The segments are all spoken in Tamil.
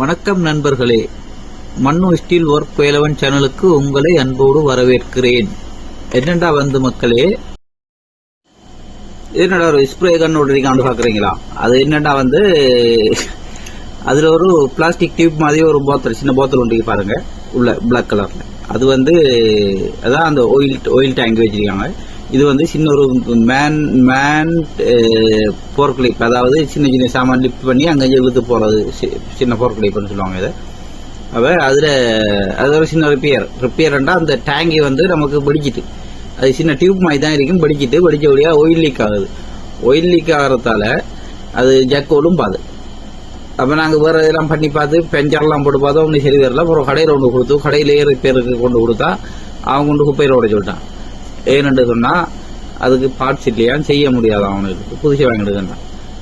வணக்கம் நண்பர்களே. மண்ணு ஸ்டீல் ஒர்க் வேலவன் சேனலுக்கு உங்களை அன்போடு வரவேற்கிறேன். என்னடா வந்து மக்களே? என்னடா ஒரு ஸ்ப்ரே கன் விடுறீங்கன்னு பாக்குறீங்களா அது என்னடா வந்து அதுல ஒரு பிளாஸ்டிக் டியூப் மாதிரி ஒரு போத்தல் சின்ன போத்தல் ஒன்று பாருங்க. உள்ள பிளாக் கலர்ல அது வந்து அதான் அந்த ஆயில் ஆயில் டேங்க் வச்சிருக்காங்க. இது வந்து சின்ன ஒரு மேன் மேன் போர்க் அதாவது சின்ன சின்ன சாமான் லிப் பண்ணி அங்கங்கே இழுத்து போகிறது சி- சின்ன போர்க்லிப்னு சொல்லுவாங்க இதை. அப்போ அதில் அது ஒரு சின்ன ரிப்பேர் ரிப்பேர்ண்டா அந்த டேங்கி வந்து நமக்கு வெடிச்சிட்டு அது சின்ன டியூப் மாதிரி தான் இருக்கும். வெடிச்சிட்டு வெடிச்ச வழியாக ஒயில் லீக் ஆகுது. ஒயில் லீக் ஆகிறதால அது ஜக் ஒழும்பாது அப்போ நாங்கள் வேறு இதெல்லாம் பண்ணி பார்த்து பெஞ்சர்லாம் போட்டு பார்த்தோம். ஒன்றும் சரி வரல அப்புறம் கடையில் ஒன்று கொடுத்து கடையிலேயே ரிப்பேருக்கு கொண்டு கொடுத்தா அவன் கொண்டு குப்பையில் உடைச்சு விட்டான். ஏன்னு சொன்னால் அதுக்கு பார்ட்ஸ் இல்லையான்னு செய்ய முடியாது அவனுக்கு. புதுசு வாங்கிடுதுன்னா.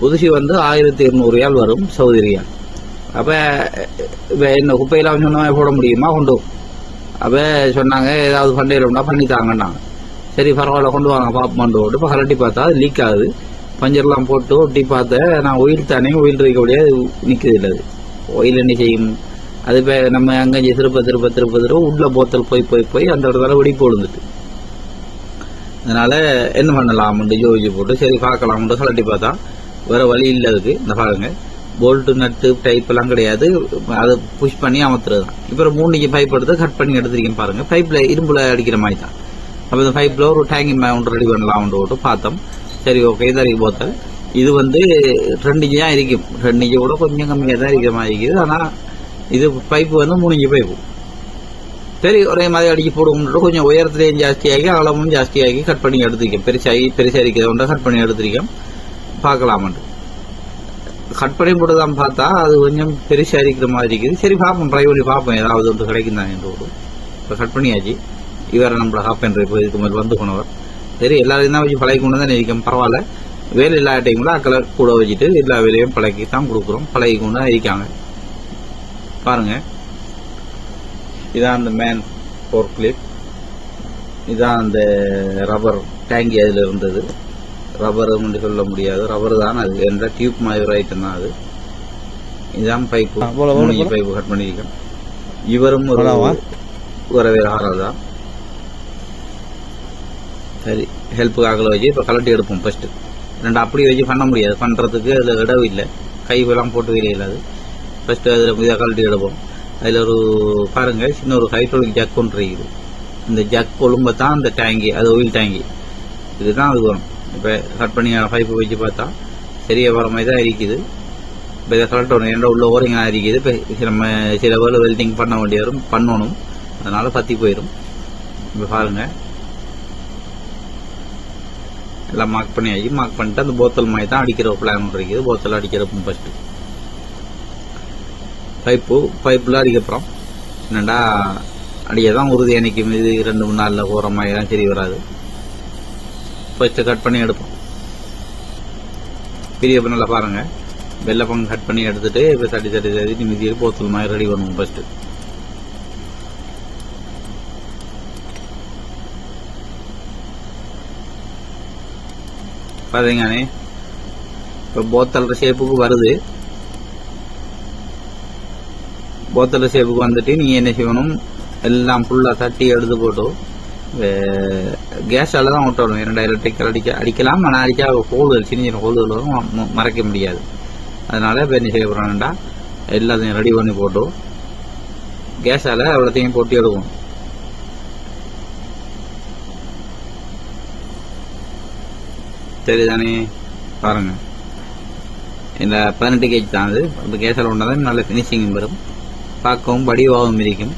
புதுசு வந்து ஆயிரத்தி இருநூறு ரியால் வரும் சவுதி ரியால். இப்போ என்ன குப்பையெல்லாம் அவன் சொன்ன போட முடியுமா? கொண்டு அப்போ சொன்னாங்க ஏதாவது பண்டையிலா பண்ணி தாங்கன்னாங்க. சரி பரவாயில்ல கொண்டு வாங்க பாப்போம்னு போட்டு. இப்போ கலட்டி பார்த்தா அது லீக் ஆகுது. பஞ்சர்லாம் போட்டு ஒட்டி பார்த்தேன் நான் ஒயில் தானே ஒயில் இருக்க முடியாது இல்லை அது. ஒயில் என்ன செய்யும்? அது இப்போ நம்ம அங்கே திருப்ப திருப்ப திருப்ப திருப்ப உள்ள போத்தல் போய் போய் போய் அந்த இடத்துல வெடிப்பு விழுந்துட்டு. அதனால என்ன பண்ணலாம்னு யோசிச்சு போட்டு சரி பார்க்கலாம்னு கலட்டி பார்த்தா வேற வழி இல்லை அதுக்கு. இந்த பாருங்க. போல்ட்டு நட்டு டைப் எல்லாம் கிடையாது. அதை புஷ் பண்ணி அமர்த்துறது தான். இப்போ மூணு பைப் எடுத்து கட் பண்ணி எடுத்துருக்கேன் பாருங்க. பைப்ல இரும்புல அடிக்கிற மாதிரி தான். அப்போ இந்த பைப்ல ஒரு டேங்கி ஒன்று ரெடி பண்ணலாம்னு போட்டு பார்த்தோம். சரி ஓகே தறி போத்தல் இது வந்து ரெண்டு தான் இருக்கும். ரெண்டு கூட கொஞ்சம் கம்மியாக தான் இருக்கிற மாதிரி இருக்குது. ஆனால் இது பைப்பு வந்து மூணு இன்ச்சு பைப்பு சரி ஒரே மாதிரி அடிக்க போடுவோம்னு கொஞ்சம் உயரத்துலேயும் ஜாஸ்தியாகி அளவும் ஜாஸ்தியாகி கட் பண்ணி எடுத்துருக்கேன் பெருசாகி பெருசாக இருக்கிறத கட் பண்ணி எடுத்துருக்கேன் பார்க்கலாமன்ட்டு கட் பண்ணி போட்டுதான் பார்த்தா அது கொஞ்சம் பெருசாக இருக்கிற மாதிரி இருக்குது சரி பார்ப்போம் ட்ரை பண்ணி பார்ப்போம் ஏதாவது ஒன்று கிடைக்கும் தான் என்று ஒரு இப்போ கட் பண்ணியாச்சு இவர் நம்மள ஹாப் என்ற இப்போ இதுக்கு மாதிரி வந்து போனவர் சரி எல்லாரையும் தான் வச்சு பழகி கொண்டு தான் இருக்கேன் பரவாயில்ல வேலை எல்லா டைமில் அக்களை கூட வச்சுட்டு எல்லா வேலையும் பழகி தான் கொடுக்குறோம் பழகி கொண்டு தான் இருக்காங்க பாருங்கள் இதான் அந்த மேன் போர் கிளிப் இதான் அந்த ரப்பர் டேங்கி அதில் இருந்தது. ரப்பர் சொல்ல முடியாது. ரப்பர் தான் அது. என்ற டியூப் மாதிரி ஒரு ஐட்டம் தான் அது. இதான் பைப்பு. பைப்பு கட் பண்ணியிருக்கேன். இவரும் ஒரு ஆறால் தான். சரி ஹெல்ப்புக்காக வச்சு இப்போ கலட்டி எடுப்போம் ஃபர்ஸ்ட் ரெண்டு அப்படி வச்சு பண்ண முடியாது. பண்றதுக்கு அதில் இடம் இல்லை. கைவெல்லாம் போட்டு வெளியில் அது ஃபர்ஸ்ட் அதில் இதை கலட்டி எடுப்போம். அதில் ஒரு பாருங்க சின்ன ஒரு ஹைட்ரோலிக் ஜக் ஒன்று இருக்குது. இந்த ஜக் கொழும்ப தான் அந்த டேங்கி அது ஆயில் டேங்கி இதுதான் அது வரும். இப்போ கட் பண்ணி பைப்பு வச்சு பார்த்தா சரியாக வர மாதிரி தான் இருக்குது. இப்போ இதை கலெக்ட் பண்ணணும் ஏன்னா உள்ள ஓரிங்க இருக்குது. இப்போ நம்ம சில வேலை வெல்டிங் பண்ண வேண்டிய வரும் பண்ணணும். அதனால் பற்றி போயிடும். இப்போ பாருங்க. எல்லாம் மார்க் பண்ணியாச்சு. மார்க் பண்ணிட்டு அந்த போத்தல் மாதிரி தான் அடிக்கிற பிளான் இருக்குது. போத்தல் அடிக்கிறப்ப ஃபஸ்ட்டு பைப்பு பைப்பில் அடிக்கப்புறம். என்னடா அடிக்கதான் உறுதி அன்னைக்கு இது ரெண்டு மூணு நாளில் போகிற மாதிரி தான் சரி வராது. ஃபஸ்ட்டு கட் பண்ணி எடுப்போம். பெரிய பண்ணல பாருங்க. வெள்ளை பங்கு கட் பண்ணி எடுத்துட்டு இப்போ தட்டி தட்டி தட்டி நிமிதி போத்தல் மாதிரி ரெடி பண்ணுவோம் ஃபஸ்ட்டு பார்த்தீங்கண்ணே இப்போ போத்தல் ஷேப்புக்கு வருது. போத்தல் ஷேப்புக்கு வந்துட்டு நீங்கள் என்ன செய்யணும்? எல்லாம் ஃபுல்லா தட்டி எடுத்து போட்டு கேஸால தான் விட்டணும் இரண்டு எலக்ட்ரிக்கல் அடிக்க அடிக்கலாம். ஆனால் அடிச்சா ஹோல்கள் சின்ன சின்ன ஹோல்கள் வரும். மறைக்க முடியாது. அதனால இப்போ என்ன செய்ய போறோம்டா எல்லாத்தையும் ரெடி பண்ணி போட்டு கேஸால அவ்வளோத்தையும் போட்டு எடுக்கும் சரிதானே பாருங்க. இந்த பதினெட்டு கேஜ் தான் அது. இப்போ கேஸால் ஒன்றா தான் நல்ல ஃபினிஷிங் வரும். பார்க்கவும் வடிவாகவும் இருக்கும்.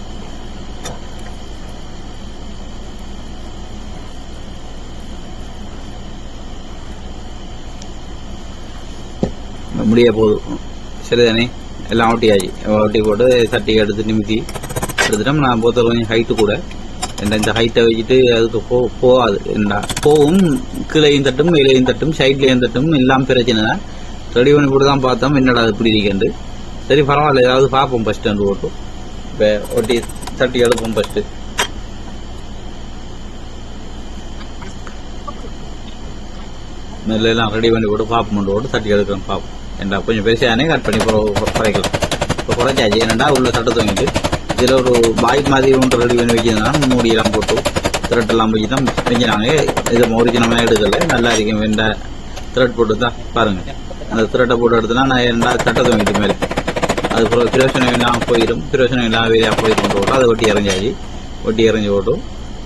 முடிய போதும். சரிதானே? எல்லாம் ஒட்டியாச்சு ஒட்டி போட்டு சட்டியை எடுத்து நிமித்தி எடுத்துட்டோம். நான் போத்த கொஞ்சம் ஹைட்டு கூட. இந்த இந்த ஹைட்டை வச்சுட்டு அதுக்கு போ போகாது. என்ன போவும் கீழையும் தட்டும் மேலையும் தட்டும் சைட்லேயும் தட்டும். எல்லாம் பிரச்சனை தான். ரெடி பண்ணி போட்டு தான் பார்த்தோம். என்னடா அது இப்படி இருக்கேன் சரி பரவாயில்ல ஏதாவது பார்ப்போம் ஃபஸ்ட்டு வந்து போட்டு இப்போ ஒட்டி தட்டி எடுப்போம் ஃபஸ்ட்டு மெல்ல எல்லாம் ரெடி பண்ணி போட்டு பார்ப்போம் போட்டு தட்டி எடுக்கிறோம் பார்ப்போம் ஏண்டா கொஞ்சம் பெருசானே கட் பண்ணி குறைக்கலாம் இப்போ குறைச்சாச்சு ஏன்னா உள்ள சட்டை தூங்கிட்டு இதில் ஒரு பாய் மாதிரி ஒன்று ரெடி பண்ணி வைக்கிறதுனால மூடியெல்லாம் போட்டு த்ரெட்டெல்லாம் வச்சு தான் செஞ்சினாங்க இதை ஒரிஜினலாக எடுக்கலை நல்லா இருக்கும் வெண்டை த்ரெட் போட்டு தான் பாருங்க அந்த த்ரெட்டை போட்டு எடுத்தனா நான் ரெண்டா சட்டை தூங்கிட்டு மாதிரி அது பிறகு பிரயோசனம் இல்லாமல் போயிடும் பிரயோசனம் இல்லாமல் வெளியாக போயிடும் போட்டு அதை ஒட்டி இறஞ்சாச்சு ஒட்டி இறஞ்சி போட்டும்.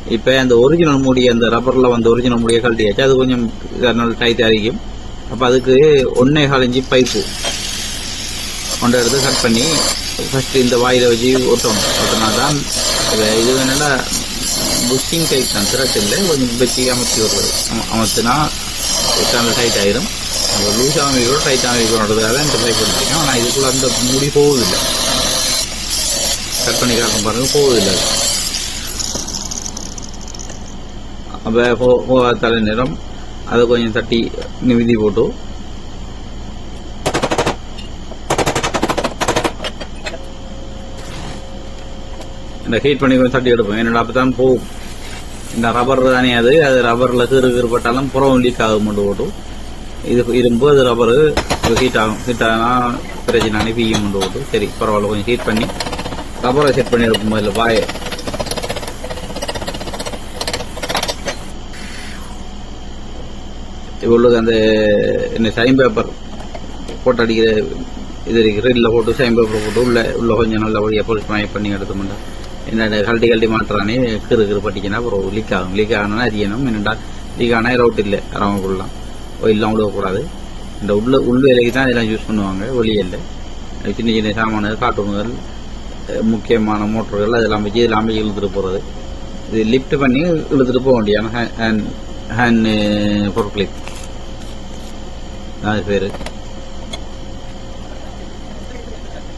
இப்போ அந்த ஒரிஜினல் மூடி அந்த ரப்பரில் வந்து ஒரிஜினல் மூடியை கழட்டியாச்சு. அது கொஞ்சம் நல்ல டைட்டாக அரிக்கும் அப்போ அதுக்கு ஒன்றே கால் இஞ்சி பைப்பு கொண்டு எடுத்து கட் பண்ணி ஃபஸ்ட்டு இந்த வாயில் வச்சு ஒட்டணும். ஒட்டினா தான் இது என்னென்னா புஷ்டிங் புஷிங் டைப் தான் திரட்டு இல்லை கொஞ்சம் வச்சு அமைச்சி விடுறது. அம- அமர்த்தினா டைட் ஆயிரும். அப்போ லூஸ் அமைக்கணும் டைட் அமைக்கணுன்றதுக்காக இந்த பைப் எடுத்துருக்கேன் ஆனால் இதுக்குள்ளே அந்த முடி போகுதில்லை கட் பண்ணி காட்டும் பாருங்கள் போகுதில்லை அப்போ போ போகாத நேரம் அதை கொஞ்சம் தட்டி நிமிதி போட்டு இந்த ஹீட் பண்ணி கொஞ்சம் தட்டி எடுப்போம் என்னோட அப்போ தான் போகும் இந்த ரப்பர் தானே அது அது ரப்பரில் கீறு கீறுபட்டாலும் புறவும் புறம் லீக் ஆகும் மட்டும் போட்டு இது இரும்பு அது ரப்பரு ஹீட் ஆகும் ஹீட் ஆகினா பிரச்சனை அனுப்பியும் கொண்டு போட்டு சரி பரவாயில்ல கொஞ்சம் ஹீட் பண்ணி ரப்பரை செட் பண்ணி எடுக்கும் முதல்ல பாயை இவ்வளவு அந்த என்ன சைன் பேப்பர் போட்டு அடிக்கிற இது இருக்கிற இல்லை போட்டு சைன் பேப்பர் போட்டு உள்ள உள்ள கொஞ்சம் நல்ல வழியாக போலீஸ் மாய் பண்ணி எடுத்தோம்டா என்ன கழட்டி கழட்டி மாட்டுறானே கிறு கிறு பட்டிக்கினா அப்புறம் லீக் ஆகும். லீக் ஆகணும்னா அறியணும் என்னடா? லீக் ஆனால் ரவுட் இல்லை அரவங்கக்குள்ளலாம் இல்லாம விடக்கூடாது. இந்த உள்ள உள் வேலைக்கு தான் இதெல்லாம் யூஸ் பண்ணுவாங்க வெளியில் இல்லை. சின்ன சின்ன சாமான்கள் கார்ட்டூன்கள் முக்கியமான மோட்டர்கள் அதெல்லாம் வச்சு இதெல்லாம் வச்சு இழுத்துட்டு போகிறது இது லிஃப்ட் பண்ணி இழுத்துட்டு போக வேண்டியான ஹேண்ட் ஹேண்ட் பொருட்களிப் அது பேர்.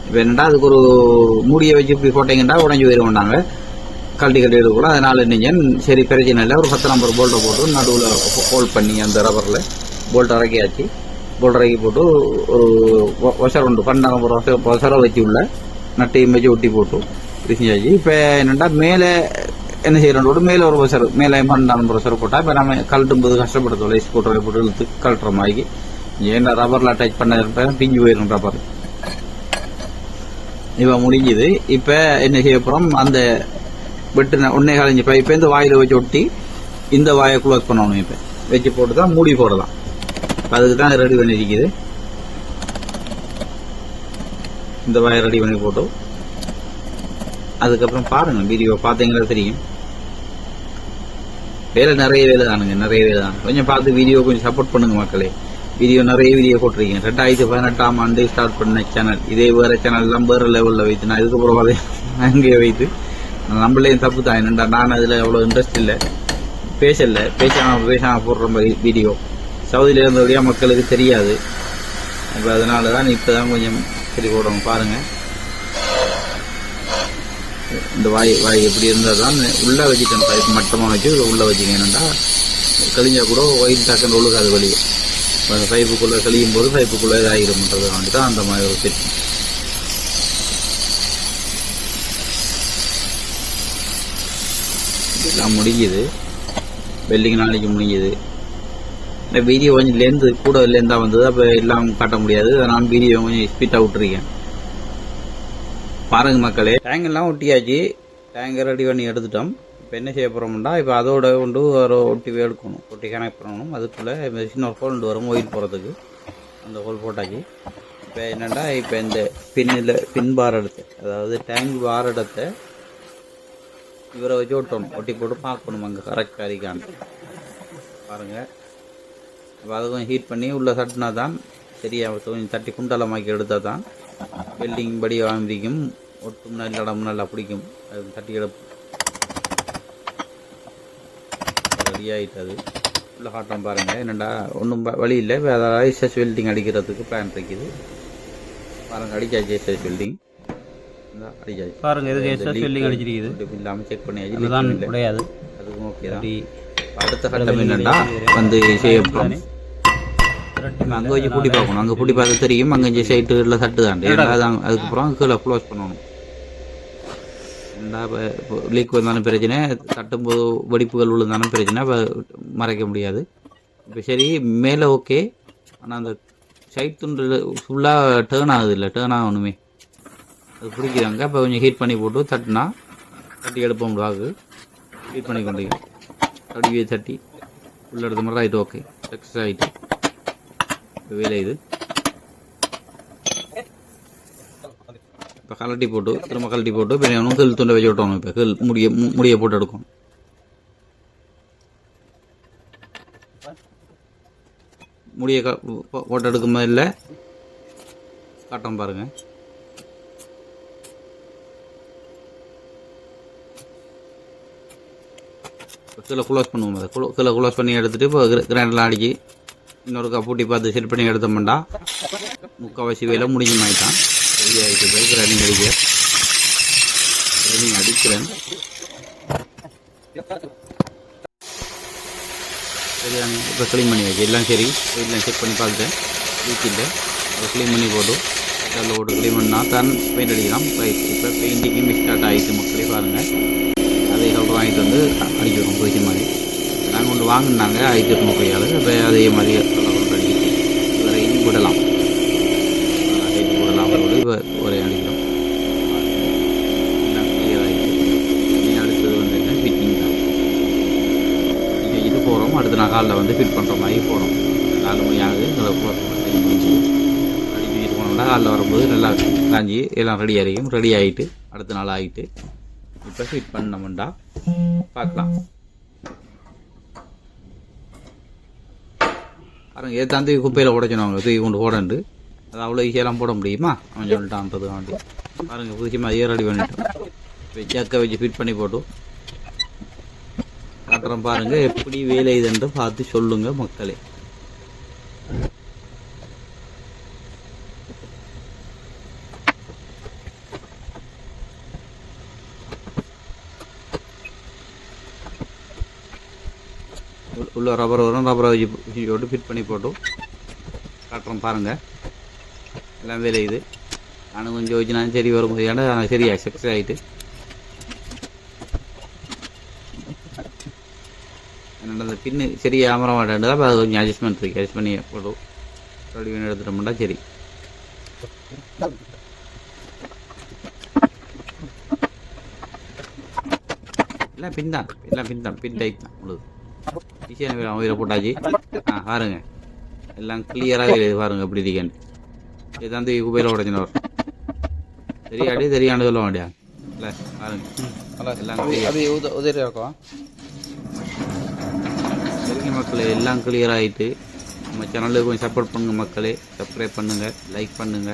இப்போ என்னடா அதுக்கு ஒரு மூடியை வச்சு இப்படி போட்டீங்கன்னா உடஞ்சி போயிருவாண்டாங்க கழட்டி கழட்டி எடுக்கக்கூடாது. அதனால் நீங்கள் சரி பிரச்சனை இல்லை. ஒரு பத்து நம்பர் போல்ட்டை போட்டு நடுவில் ஹோல்ட் பண்ணி அந்த ரப்பரில் போல்ட் இறக்கியாச்சு போல்ட் இறக்கி போட்டு ஒரு ஒ- ஒசரம் உண்டு பன்னெண்டு நம்பர் ஒசரம் வச்சு உள்ள நட்டையும் வச்சு ஒட்டி போட்டு இது செஞ்சாச்சு இப்போ என்னென்னா மேலே என்ன செய்யறோம் மேலே ஒரு ஒசர் மேலே பன்னெண்டு நம்பர் ஒசரம் போட்டால் இப்போ நம்ம கழட்டும் போது கஷ்டப்படுத்தோம் லைஸ் போட்டு போட்டு இழுத்து கழட்டுற மாதிரி ஏன்னா ரப்பரில் அட்டாச் பண்ண பிஞ்சு போயிடும் ரப்பர் இப்போ முடிஞ்சுது இப்போ என்ன செய்ய போகிறோம் அந்த வெட்டின ஒன்னே காலஞ்சி பைப்பை இந்த வாயில் வச்சு ஒட்டி இந்த வாயை க்ளோஸ் பண்ணணும் இப்போ வச்சு போட்டு தான் மூடி போடலாம் அதுக்கு தான் ரெடி பண்ணிருக்குது. இந்த வாயை ரெடி பண்ணி போட்டோம். அதுக்கப்புறம் பாருங்க வீடியோ பார்த்தீங்களா தெரியும். வேலை நிறைய வேலை தானுங்க நிறைய வேலை தான். கொஞ்சம் பார்த்து வீடியோ கொஞ்சம் சப்போர்ட் பண்ணுங்க மக்களே. வீடியோ நிறைய வீடியோ போட்டிருக்கீங்க. ரெண்டாயிரத்தி பதினெட்டாம் ஆண்டு ஸ்டார்ட் பண்ண சேனல் இதே வேற சேனல் எல்லாம் வேற லெவல்ல வைத்து நான் இதுக்கப்புறம் அதை அங்கே வைத்து. நம்மளே தப்பு தான். என்னண்டா நான் அதுல அவ்வளோ இன்ட்ரெஸ்ட் இல்லை. பேசல. பேசாம பேசாம போடுற மாதிரி வீடியோ சவுதியில் இருந்தபடியாக மக்களுக்கு தெரியாது. இப்போ அதனால தான் இப்போ தான் கொஞ்சம் சரி போடுறோம். பாருங்க. இந்த வாய் வாய் எப்படி இருந்தால் தான் உள்ளே வச்சுக்கணும் பைப் மட்டமாக வச்சு உள்ள வச்சுக்கணும்டா கழிஞ்சால் கூட ஒயில் டக்குன்னு ஒழுகாது வெளியே அந்த பைப்புக்குள்ளே கழியும் போது பைப்புக்குள்ளே இதாகிடும்ன்றது வேண்டி தான் அந்த மாதிரி ஒரு செட் இதெல்லாம் முடிஞ்சுது. வெள்ளிக்கு நாளைக்கு முடிஞ்சுது. இந்த வீடியோ கொஞ்சம் லென்த் கூட லென்த்தாக வந்தது. அப்போ எல்லாம் காட்ட முடியாது. நான் வீடியோ கொஞ்சம் ஸ்பீட்டாக விட்டுருக்கேன். பாருங்க மக்களே. டேங்கெல்லாம் ஒட்டியாச்சு. டேங்கை ரெடி பண்ணி எடுத்துட்டோம். இப்போ என்ன செய்ய போகிறோம்னா இப்போ அதோட கொண்டு ஒரு ஒட்டி எடுக்கணும் ஒட்டி கனெக்ட் பண்ணணும். அதுக்குள்ளே மிஷின் ஒரு ஹோல் வரும் ஒயில் போகிறதுக்கு அந்த ஹோல் போட்டாச்சு. இப்போ என்னென்னா இப்போ இந்த பின்னில் பின் பார் இடத்தை அதாவது டேங்க் பார் இடத்தை இவரை வச்சு ஒட்டணும். ஒட்டி போட்டு பார்க்கணும் அங்கே கரெக்டாக இருக்கான்னு. பாருங்கள் அப்போ அதை கொஞ்சம் ஹீட் பண்ணி உள்ளே தட்டினா தான் சரியா கொஞ்சம் தட்டி குண்டலமாக்கி எடுத்தால் தான் வெல்டிங் படி ஆரம்பிக்கும். ஒட்டும் நல்ல இடம் நல்லா பிடிக்கும். அது தட்டி எடுப்பு ரெடி ஆகிட்டது உள்ள காட்டம் பாருங்கள் என்னடா ஒன்றும் வழி இல்லை. வேறு ஐசஸ் வெல்டிங் அடிக்கிறதுக்கு பிளான் இருக்குது. பாருங்க அடிச்சாச்சு ஐசஸ் வெல்டிங் அடிச்சாச்சு. பாருங்க இது எஸ்எஸ் வெல்டிங் அடிச்சிருக்குது? இல்லாமல் செக் பண்ணியாச்சு. அதுதான் உடையாது. அதுக்கும் ஓகே தான். அடுத்த கட்டம் என்னன்னா வந்து செய்ய போகிறோம் அங்கே வச்சு பூட்டி பார்க்கணும். அங்கே பூட்டி பார்த்து தெரியும். அங்கே சைட்டுல தட்டு தான். அதுக்கப்புறம் கீழே க்ளோஸ் பண்ணணும். லீக் வந்தாலும் பிரச்சனை. தட்டும்போது வெடிப்புகள் விழுந்தாலும் பிரச்சனை. மறைக்க முடியாது. இப்போ சரி மேலே ஓகே ஆனால் அந்த சைட் துண்டு ஃபுல்லாக டேர்ன் ஆகுது இல்லை டேர்ன் ஆகணுமே. அது பிடிக்கிறாங்க. அப்போ கொஞ்சம் ஹீட் பண்ணி போட்டு தட்டினா தட்டி எடுப்போம் வாக்கு ஹீட் பண்ணி கொண்டு அப்படியே தட்டி உள்ள எடுத்த மாதிரி ஆகிட்டு ஓகே சக்ஸஸ் ஆகிட்டு இப்போ வேலை இது இப்போ கலட்டி போட்டு திரும்ப கலட்டி போட்டு இப்போ இன்னும் கல் துண்டை வச்சு விட்டோம் இப்போ கல் முடிய முடியை முடிய போட்டு எடுக்கும் முடிய க போட்டு எடுக்கும் இல்லை காட்டம் பாருங்கள் கீழே க்ளோஸ் பண்ணுவோம். அதை குளோ- கீழே க்ளோஸ் பண்ணி எடுத்துட்டு இப்போ கிரைண்டர்லாம் அடிக்கி இன்னொரு கப்பூட்டி பார்த்து செட் பண்ணி எடுத்தோம்டா. முக்கால்வாசி வேலை முடிஞ்ச மாதிரி தான் ரெடி ஆகிட்டு போய் கிரைண்டிங் அடிக்க. கிரைண்டிங் அடிக்கிறேன். சரியாங்க இப்போ க்ளீன் பண்ணி வைக்க எல்லாம் சரி. வீட்டில் செக் பண்ணி பார்த்துட்டேன். வீக்கில் அதை க்ளீன் பண்ணி போட்டு அதில் ஒரு க்ளீன் பண்ணால் தான் பெயிண்ட் அடிக்கலாம். இப்போ பெயிண்டிங்கும் ஸ்டார்ட் ஆகிட்டு மக்களே பாருங்கள் அதை வாங்கிட்டு வந்து அடிக்கிறோம் பொய்க்க மாதிரி. நாங்கள் ஒன்று வாங்கினாங்க ஆயிரத்தி எட்நூறு இப்போ அதே மாதிரி கலர் கொண்டு அடிச்சு வரையும் விடலாம் அதே விடலாம் போட்டு இப்போ ஒரே அடிக்கிறோம். எல்லாம் அடுத்தது வந்து இது போகிறோம் அடுத்த நாள் காலில் வந்து ஃபிட் பண்ணுற மாதிரி போகிறோம் நாலு மணி ஆகுது எங்களை போகிறோம் அடிச்சு போனோம்னா காலில் வரும்போது நல்லா காஞ்சி எல்லாம் ரெடி ஆகிக்கும் ரெடி ஆகிட்டு அடுத்த நாள் ஆகிட்டு இப்போ ஹிட் பண்ணமுண்டா? பார்க்கலாம் பாருங்க ஏதாந்து தூக்கி குப்பையில் உடைச்சினவங்க தூக்கி கொண்டு ஓடண்டு அது அவ்வளோ ஈஸியெல்லாம் போட முடியுமா? அவன் சொல்லிட்டான்றது வேண்டி பாருங்க புதுச்சி ஏறடி ரெடி பண்ணிட்டோம் வச்சாக்க வச்சு ஃபிட் பண்ணி போட்டோம் அப்புறம் பாருங்க எப்படி வேலை இதுன்னு பார்த்து சொல்லுங்க மக்களே. உள்ள- ரப்பர் வரும். ரப்பரை வச்சு போட்டு ஃபிட் பண்ணி போட்டு காட்டுறோம் பாருங்கள் எல்லாம் விளையுது இது. நானும் கொஞ்சம் வச்சு நான் சரி வரும் ஏன்னா சரியா சக்ஸஸ் ஆகிட்டு என்னோட அந்த பின்னு சரியா அமர மாட்டேன் அப்போ அது கொஞ்சம் அட்ஜஸ்ட்மெண்ட் இருக்குது அட்ஜஸ்ட் பண்ணி போடும் ரெடி பண்ணி எடுத்துட்டோம்னா சரி. எல்லாம் பின் தான். எல்லாம் பின் தான். பின் டைப் தான். உங்களுக்கு டிசைன் உயிரை போட்டாச்சு. ஆ பாருங்க. எல்லாம் கிளியராக இருக்குது. பாருங்க எப்படி இருக்கேன் இதுதான் தூக்கி குபையில் உடஞ்சினவர் தெரியாடி தெரியாண்டு சொல்ல வேண்டியா இல்லை பாருங்க. எல்லாம் அது உதவி இருக்கும் சரிங்க மக்களே எல்லாம் கிளியர் ஆகிட்டு நம்ம சேனலுக்கு கொஞ்சம் சப்போர்ட் பண்ணுங்க மக்களே. சப்ஸ்கிரைப் பண்ணுங்க லைக் பண்ணுங்க.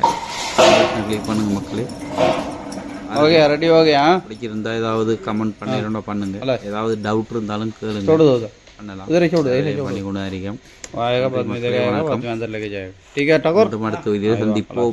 கிளிக் பண்ணுங்க மக்களே. ஓகே ரெடி ஓகே பிடிச்சிருந்தா ஏதாவது கமெண்ட் பண்ணிருந்தோம் பண்ணுங்க. ஏதாவது டவுட் இருந்தாலும் கேளுங்க. പണി കൊണ്ടായിരിക്കാം ടാക്കോർ അടുത്ത വീഡിയോ സന്ദിപ്പോ